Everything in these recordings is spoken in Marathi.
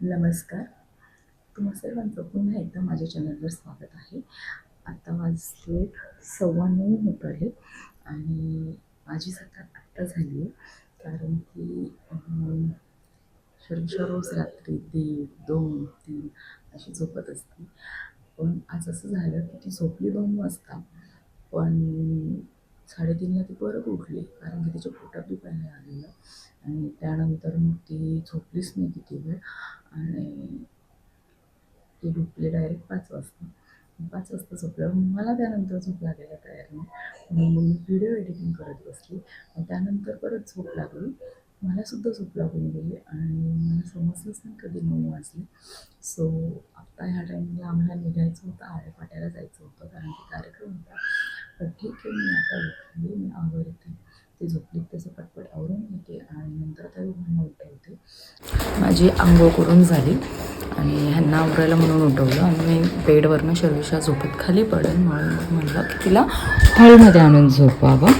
नमस्कार. तुम्हा सर्वांचं पुन्हा एकदा माझ्या चॅनलवर स्वागत आहे. आता वाजले सव्वा नऊ होत आहे आणि माझी सकाळ आत्ता झाली आहे. कारण की अं, रोज रात्री दीड दोन तीन अशी झोपत असते. पण आज असं झालं की ती झोपली दोन वाजता. पण साडेतीनला ती परत उठली कारण की तिच्या पोटात दुखायला आलेलं. आणि त्यानंतर मग ती झोपलीच नाही किती वेळ. आणि ती झोपली डायरेक्ट पाच वाजता. पाच वाजता झोपल्यावर मला त्यानंतर झोप लागायला तयार नाही म्हणून मग मी व्हिडिओ एडिटिंग करत बसली. आणि त्यानंतर परत झोप लागली. मलासुद्धा झोप लागून गेली आणि मला समजलंच नाही कधी नऊ वाजले. सो आत्ता ह्या टाईमला आम्हाला निघायचं होतं आळेपाट्याला जायचं होतं कारण की कार्यक्रम होता. तर ठीक आहे मी आता उठली मी आवडते ती झोपली त्याचं पटपट आवरून येते आणि नंतर त्या दोघांना उठवते माझी आंघोळ करून झाली आणि ह्यांना आवरायला म्हणून उठवलं आणि मी बेडवरनं शर्विशा झोपत खाली पडेल म्हणून म्हणलं की तिला हॉलमध्ये आणून झोपावं.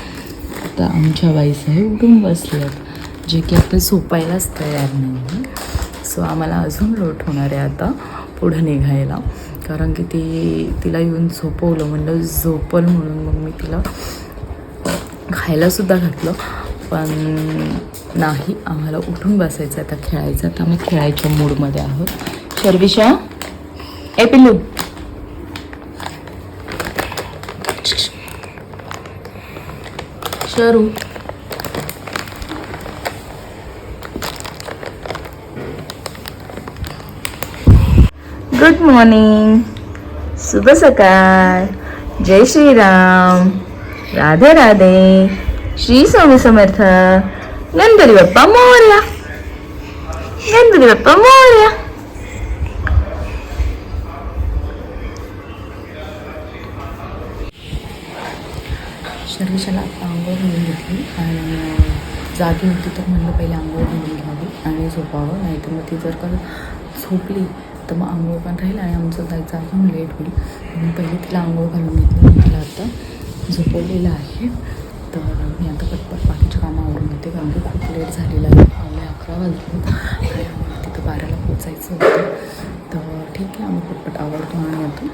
आता आमच्या बाईसाहेब उठून बसल्यात जे की आता झोपायलाच तयार नाही सो आम्हाला अजून लोट होणार आहे आता. पुढं निघायला. कारण की ती तिला येऊन झोपवलं म्हणलं झोपल म्हणून मग मी तिला खायलासुद्धा घातलं. पण नाही आम्हाला उठून बसायचं आता खेळायचं. आता आम्ही खेळायच्या मूडमध्ये आहोत. शर्विशा? ए पिल्लू. शरू. गुड मॉर्निंग शुभ सकाळ जय श्रीराम राधे राधे श्री स्वामी समर्थ गणपती बाप्पा मोर्या गणपती बाप्पा मोर्या सर्वेशाला आता आंघोळ घेऊन घेतली आणि जागी होती तर म्हणलं पहिले आंघोळ घेऊन घ्यावी आणि झोपावं. नाही तर मग ती जर का झोपली तर मग आंघोळ पण राहील आणि आमचं जायचं अजून लेट होईल. म्हणून पहिले तिला आंघोळ घालून घेतली मी तिला आता झोपवलेलं आहे. तर मी आता पटपट बाकीच्या कामं आवरून घेते कारण की खूप लेट झालेलं आहे. पावणे अकरा वाजले. आणि आम्हाला तिथं बाराला पोचायचं होतं. तर ठीक आहे आम्ही पटपट आवडतो आणि आता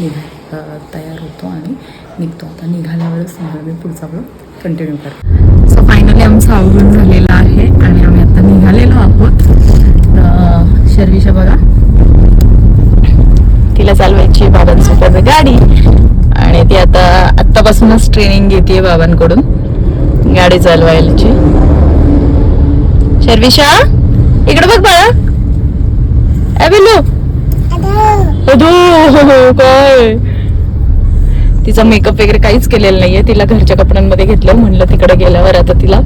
निघाय तयार होतो आणि निघतो. आता निघाल्यावरच तुम्हाला मी पुढचा ब्लॉग कंटिन्यू करतो. सो फायनली आमचं आवडून झालेलं आहे आणि आम्ही आता निघालेलो आहोत. तर शर्विषा बघा. तिला चालवायची बाबांसोबत गाडी. आणि ती आता आत्तापासूनच ट्रेनिंग घेते बाबांकडून. गाडी चालवायची. शर्विषा इकडे बघ बाळा. अबिलो अदो, हो, हो, काय? तिचा मेकअप वगैरे काहीच केलेलं नाहीये. तिला घरच्या कपड्यांमध्ये घेतलं. म्हणलं तिकडे गेल्यावर आता तिला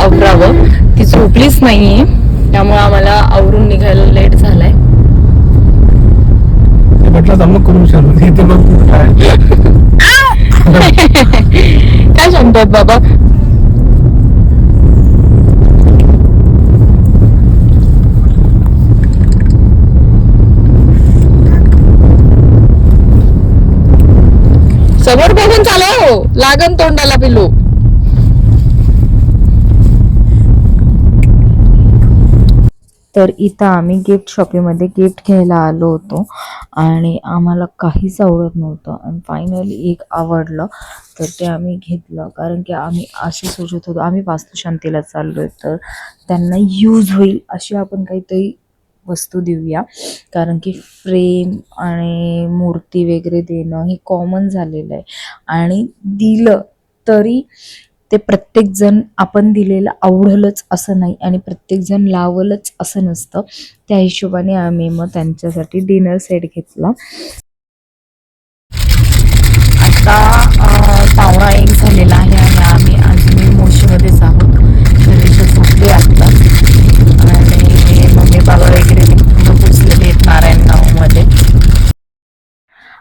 आवरावं. ती झोपलीच नाहीये. त्यामुळे आम्हाला आवरून निघायला लेट झालाय. काय सांगतात बाबा? समोर बघून चालव. लागन तोंडाला पिल्लू. तर इथं आम्ही गिफ्ट शॉपीमध्ये गिफ्ट घ्यायला आलो होतो. आणि आम्हाला काहीच आवडत नव्हतं. आणि फायनली एक आवडलं. तर ते आम्ही घेतलं. कारण की आम्ही असे सोचत होतो आम्ही वास्तुशांतीला चाललो आहे तर त्यांना यूज होईल अशी आपण काहीतरी वस्तू देऊया. कारण की फ्रेम आणि मूर्ती वगैरे देणं हे कॉमन झालेलं आहे. आणि दिलं तरी ते प्रत्येक जण आपण दिलेलं आवडलंच असं नाही आणि प्रत्येक जण लावलंच असं नसतं. त्या हिशोबाने आम्ही मग त्यांच्यासाठी डिनर सेट घेतला. आता पावणा एक झालेला आहे आणि आम्ही अजूनही मोशीमध्येच आहोत झोपले आता. आणि मम्मी बाबा वगैरे पोचलेले आहेत नारायणगावमध्ये.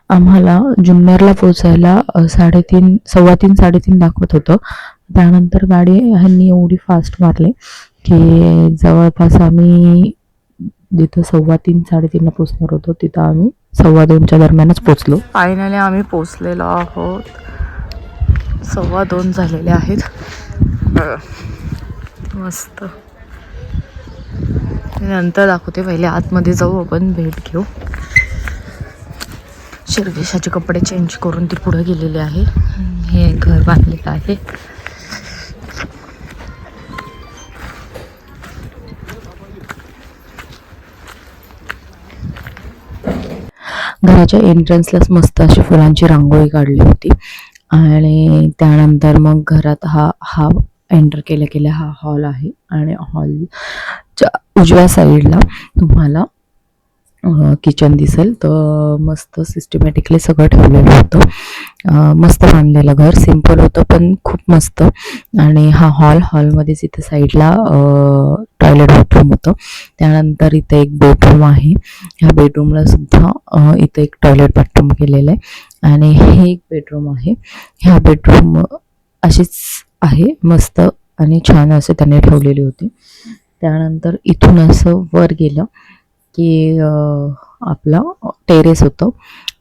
आम्हाला जुन्नरला पोचायला साडेतीन सव्वा तीन साडेतीन दाखवत होतं. त्यानंतर गाडी ह्यांनी एवढी फास्ट मारली की जवळपास आम्ही जिथं सव्वा तीन साडेतीनला पोचणार होतो तिथं आम्ही सव्वा दोनच्या दरम्यानच पोचलो फायनली आम्ही पोचलेलो आहोत. सव्वा दोन झालेले आहेत. मस्त. नंतर दाखवते पहिले आतमध्ये जाऊ आपण भेट घेऊ. शिरदेशाचे कपडे चेंज करून ती पुढे गेलेली आहे. हे घर बांधलेलं आहे. घराच्या एंट्रन्सलाच मस्त अशी फुलांची रांगोळी काढली होती. आणि त्यानंतर मग घरात हा हा एंटर केल्या केल्या हा हॉल आहे. आणि हॉलच्या उजव्या साईडला तुम्हाला किचन दिसेल. तर मस्त सिस्टमॅटिकली सगळं ठेवलेलं होतं. मस्त बांधलेलं घर. सिंपल होतं पण खूप मस्त. आणि हा हॉल हॉलमध्येच इथे साईडला टॉयलेट बाथरूम होतं. त्यानंतर इथे एक बेडरूम आहे. ह्या बेडरूमला सुद्धा इथे एक टॉयलेट बाथरूम केलेलं आहे. आणि हे एक बेडरूम आहे. ह्या बेडरूम अशीच आहे. मस्त आणि छान असे त्याने ठेवलेली होती. त्यानंतर इथून असं वर गेलं. की आपला आपलं टेरेस होतं.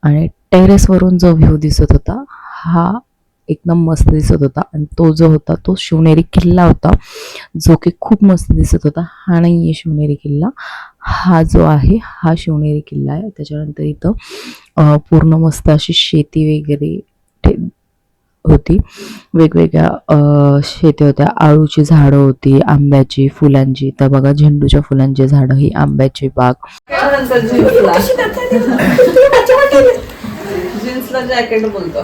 आणि टेरेसवरून जो व्ह्यू दिसत होता हा एकदम मस्त दिसत होता. आणि तो जो होता तो शिवनेरी किल्ला होता जो की खूप मस्त दिसत होता. हा नाही आहे शिवनेरी किल्ला. हा जो आहे हा शिवनेरी किल्ला आहे. त्याच्यानंतर इथं पूर्ण मस्त अशी शेती वगैरे ठे- होती. वेगवेगळ्या शेती होत्या. आळूची झाडं होती आंब्याची फुलांची. तर बघा झेंडूच्या फुलांची झाडं ही आंब्याची बाग. जीन्सला. जॅकेट बोलतो.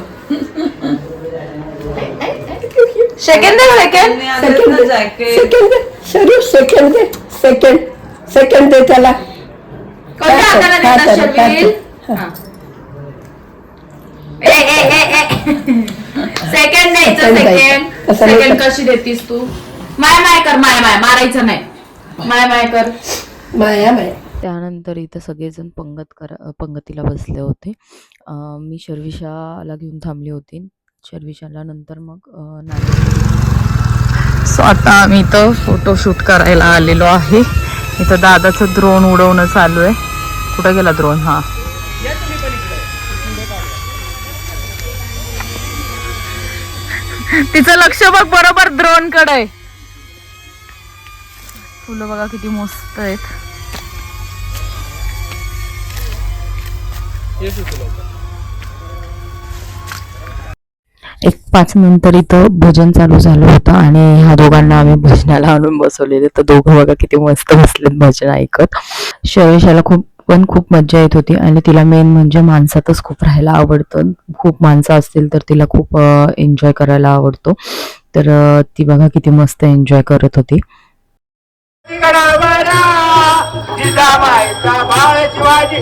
सेकंड सेकंड जॅकेट सेकंड दे सेकंड सेकंड दे त्याला. सेकंड द्यायचं Second सेकंड द्यायचं. कसं सेकंड द्यायचं? कशी देतीस तू? माय माय कर माय माय मारायचं नाही. माय माय कर. माया माया. त्यानंतर इथं सगळेजण पंगत करा पंगतीला बसले होते. मी शर्विशाला घेऊन थांबली होती. शर्विशाला नंतर मग सो आता आम्ही इथं फोटोशूट करायला आलेलो आहे. इथं दादाचं द्रोण उडवणं चालू आहे. कुठं गेला द्रोण हा. तिचं लक्ष बघ बरोबर द्रोणकडे. फुलं बघा किती मस्त आहेत. एक पाच नंतर इथं भजन चालू झालं होतं आणि ह्या दोघांना आम्ही भजनाला आणून बसवलेले तर दोघं बघा किती मस्त बसलेत भजन ऐकत. शैलेशाला खूप पण खूप मज्जा येत होती आणि तिला मेन म्हणजे माणसातच खूप राहायला आवडतं. खूप माणसं असतील तर तिला खूप एन्जॉय करायला आवडतो. तर ती बघा किती मस्त एन्जॉय करत होती. शिवाजी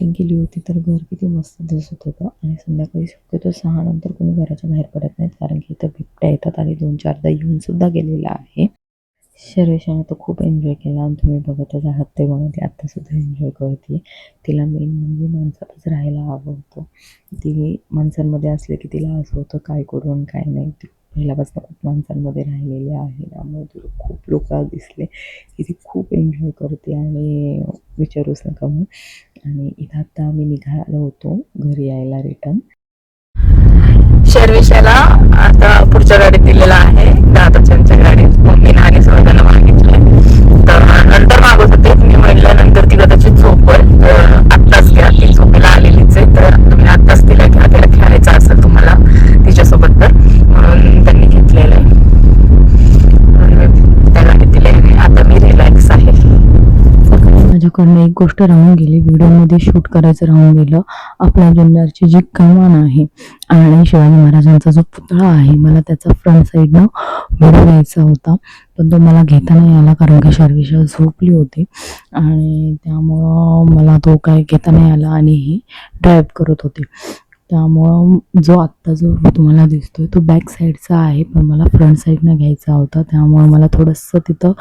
लाइटिंग केली होती तर घर किती मस्त दिसत होतं. आणि संध्याकाळी शक्यतो सहा नंतर कोणी घराच्या बाहेर पडत नाहीत कारण की इथं बिबट्या येतात आणि दोन चारदा येऊन सुद्धा गेलेला आहे. शर्वेशाने तर खूप एन्जॉय केला आणि तुम्ही बघतच आहात ते बघा ती आत्ता सुद्धा एन्जॉय करते. तिला मेन म्हणजे माणसातच राहायला आवडतं ती माणसांमध्ये असले की तिला असं होतं काय करून काय नाही. ती पहिल्यापासून खूप माणसांमध्ये राहिलेली आहे. त्यामुळे तिला खूप लोक दिसले की ती खूप एन्जॉय करते आणि विचारूच नका मग आणि इथं आता आम्ही निघालो होतो घरी यायला रिटर्न शर्विशाला आता पुढच्या गाडीत दिलेला आहे. सकाळी एक गोष्ट राहून गेली. व्हिडिओमध्ये शूट करायचं राहून गेलं. आपल्या जुन्नरची जी कमान आहे आणि शिवाजी महाराजांचा जो पुतळा आहे मला त्याचा फ्रंट साईडनं व्हिडिओ घ्यायचा होता. पण तो मला घेता नाही आला कारण की शर्विशा झोपली होती. आणि त्यामुळं मला तो काय घेता नाही आला आणि ही ड्राईव्ह करत होते. त्यामुळं जो आत्ता जो तुम्हाला दिसतोय तो बॅक साईडचा आहे पण मला फ्रंट साईडनं घ्यायचा होता. त्यामुळं मला थोडंसं तिथं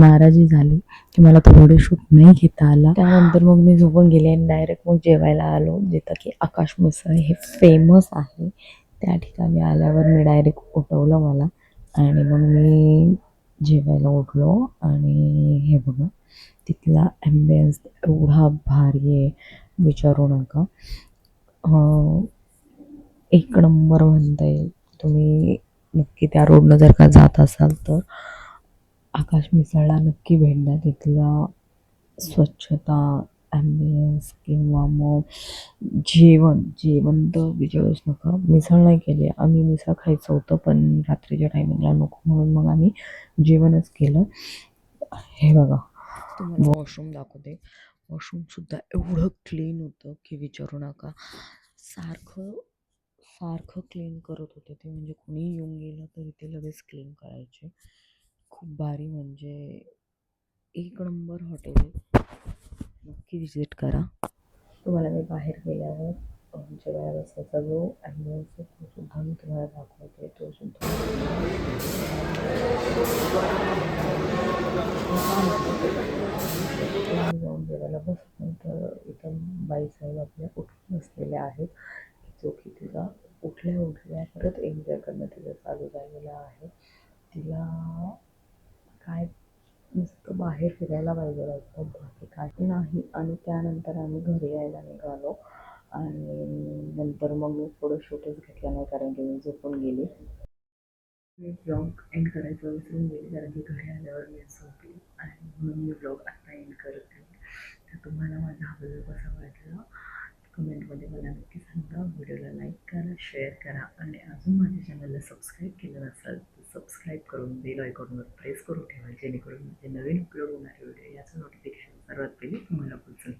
नाराजी झाली की मला थोडे शूट नाही घेता आला. त्यानंतर मग मी झोपून गेले आणि डायरेक्ट मग जेवायला आलो जिथं की आकाश मिसळ हे फेमस आहे. त्या ठिकाणी आल्यावर मी डायरेक्ट उठवलं मला आणि मग मी जेवायला उठलो आणि हे बघा तिथला ॲम्बियन्स एवढा भारी आहे विचारू नका. एक नंबर म्हणता येईल. तुम्ही नक्की त्या रोडनं जर का जात असाल तर आकाश मिसळला नक्की भेट द्या. तिथला स्वच्छता ॲम्बियन्स किंवा मग जेवण जेवण तर विचारूच नका. मिसळ नाही केली. आम्ही मिसळ खायचं होतं पण रात्रीच्या टायमिंगला नको. म्हणून मग आम्ही जेवणच केलं. हे बघा. वॉशरूम दाखवते. वॉशरूमसुद्धा एवढं क्लीन होतं की विचारू नका. सारखं सारखं क्लीन करत होते ते. म्हणजे कोणी येऊन गेलं तरी ते लगेच क्लीन करायचे. खूप भारी म्हणजे एक नंबर हॉटेल नक्की विजिट करा. तुम्हाला मी बाहेर गेल्यावर अं, जेवायला बसायचा जो ॲम्ब्युलन्स तो सुद्धा मी तुम्हाला दाखवते. तो सुद्धा आम्ही जाऊन एकदम बसल्यानंतर बाईसाहेब आपल्या उठून बसलेल्या आहेत. जो की तिला उठल्या उठल्या परत एन्जॉय करणं तिचं चालू झालेलं आहे. तिला काय नुसतं बाहेर फिरायला पाहिजे असतं बाकी काही नाही. आणि त्यानंतर आम्ही घरी यायला निघालो. आणि नंतर मग मी थोडं शूटच घेतला नाही कारण की मी झोपून गेली. मी ब्लॉग एंड करायचं विसरून गेले कारण की घरी आल्यावर मी झोपली. आणि म्हणून मी ब्लॉग आता एंड करते. तर तुम्हाला माझा हा व्हिडिओ कसा वाटला कमेंटमध्ये मला नक्की सांगा. व्हिडिओला लाईक करा शेअर करा आणि अजून माझ्या चॅनलला सबस्क्राईब केलं नसाल तर सबस्क्राईब करून बेल आयकॉनवर प्रेस करून ठेवा जेणेकरून माझे नवीन अपलोड होणारे व्हिडिओ याचं नोटिफिकेशन सर्वात पहिले तुम्हाला पोचेल